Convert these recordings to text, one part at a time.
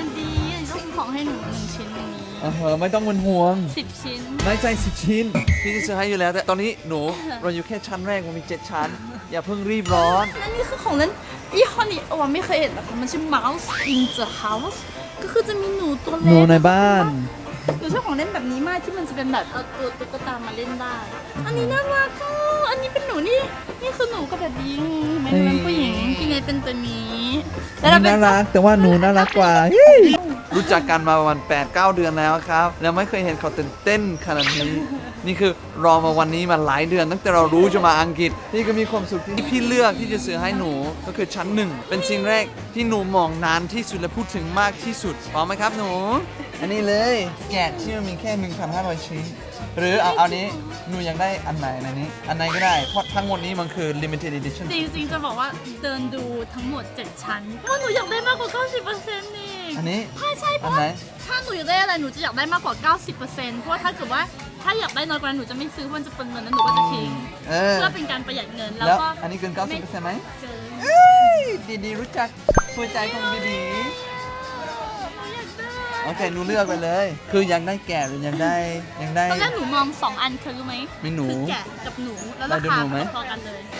อันดีก็คือของให้หนูหนึ่งชิ้นอย่างนี้เออไม่ต้องเป็นห่วงสิบชิ้นไม่ใจสิบชิ้น พี่จะซื้อให้อยู่แล้ว แต่ตอนนี้หนูเราอยู่แค่ชั้นแรกมันมีเจ็ดชั้น อย่าเพิ่งรีบร้อนและนี่คือของเล่นยี่ห้อนี้เออว่าไม่เคยเห็นนะคะมันชื่อ Mouse in the House ก็คือจะมีหนูตัวหนูเล็กในบ้าน หนูชอบของเล่นแบบนี้มากที่มันจะเป็นแบบเอาตัวตุ๊กตามาเล่นได้ อันนี้น่ารักอะอันนี้เป็นหนูนี่ นี่คือหนูกับแบบยิงเห็นไหมเป็นผู้หญิงพี่เนยเป็นตัวนี้นี่น่ารัก แต่ว่าหนูน่ารักกว่ารู้จักกันมาประมาณ8 9 เดือนแล้วครับ แล้วไม่เคยเห็นเขาตื่นเต้นขนาดนี้ นี่คือรอมาวันนี้มาหลายเดือน ตั้งแต่เรารู้จะมาอังกฤษพี่ก็มีความสุขที่พี่เลือกที่จะซื้อให้หนูก็คือชั้นหนึ่งเป็นสิ่งแรกที่หนูมองนานที่สุดและพูดถึงมากที่สุดพร้อมไหมครับหนู อันนี้เลยแกะที่มันมีแค่ 1,500 ชิ้น หรือเอาเอานี้หนูอยากได้อันไหนในนี้ อันไหนก็ได้เพราะทั้งหมดนี้มันคือ limited edition จริงๆจะบอกว่าเดินดูทั้งหมด 7 ชั้นเพราะว่าหนูอยากได้มากกว่า 90%นี่อันนี้ใช่ใช่เพอันราะไหนว่าถ้าหนูอยากได้อะไรหนูจะอยากได้มากกว่า 90%เพราะว่าถ้าเกิดว่า ถ้าอยากได้น้อยกว่านั้นหนูจะไม่ซื้อเพราะมันจะเปลืองเงินแล้วหนูก็จะทิ้งเออ เพื่อเป็นการประหยัดเงินแล้วแล้วก็อันนี้เกิน90%ไหม เกิน เอ้ยดีดีรู้จักหัวใจของบีบีหนูอยากได้โอเคหนูเลือกไปเลย คืออยากได้แก่หรืออยากได้อยากได้ ตอนแรกหนูมองสองอันเธอรู้ไหมมีหนูคือแกะกับหนูแล้วเราราดูคาหนูไหม พอๆกันเลยนี่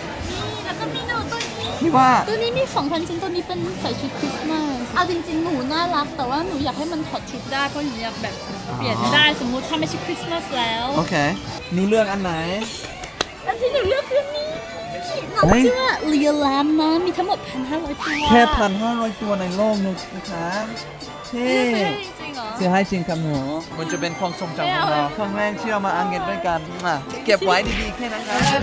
แล้วก็มีหนูตัวนี้ พี่ว่าตัวนี้มี2,000ชิ้นตัวนี้เป็นใส่ชุดคริสต์มาสเอาจริงๆหนูน่ารัก แต่ว่าหนูอยากให้มันถอดชุดได้เพราะหนูอยากแบบเปลี่ยนได้สมมุติถ้าไม่ใช่คริสต์มาสแล้วโอเคหนูเลือกอันไหน อันที่หนูเลือกคือนี้น้องเฮ้ยชื่อว่าเลียแลมนะมีทั้งหมด1,500ตัวแค่พันห้าร้อยตัวในโลกนึกนะคะเท่เลือกให้จริงๆเหรอซื้อให้จริงครับหนูมันจะเป็นความทรงจำของเราไม่เอาครั้งแรกที่เรามาอังกฤษด้วยกันอะเก็บไว้ดีๆแค่นั้นครับ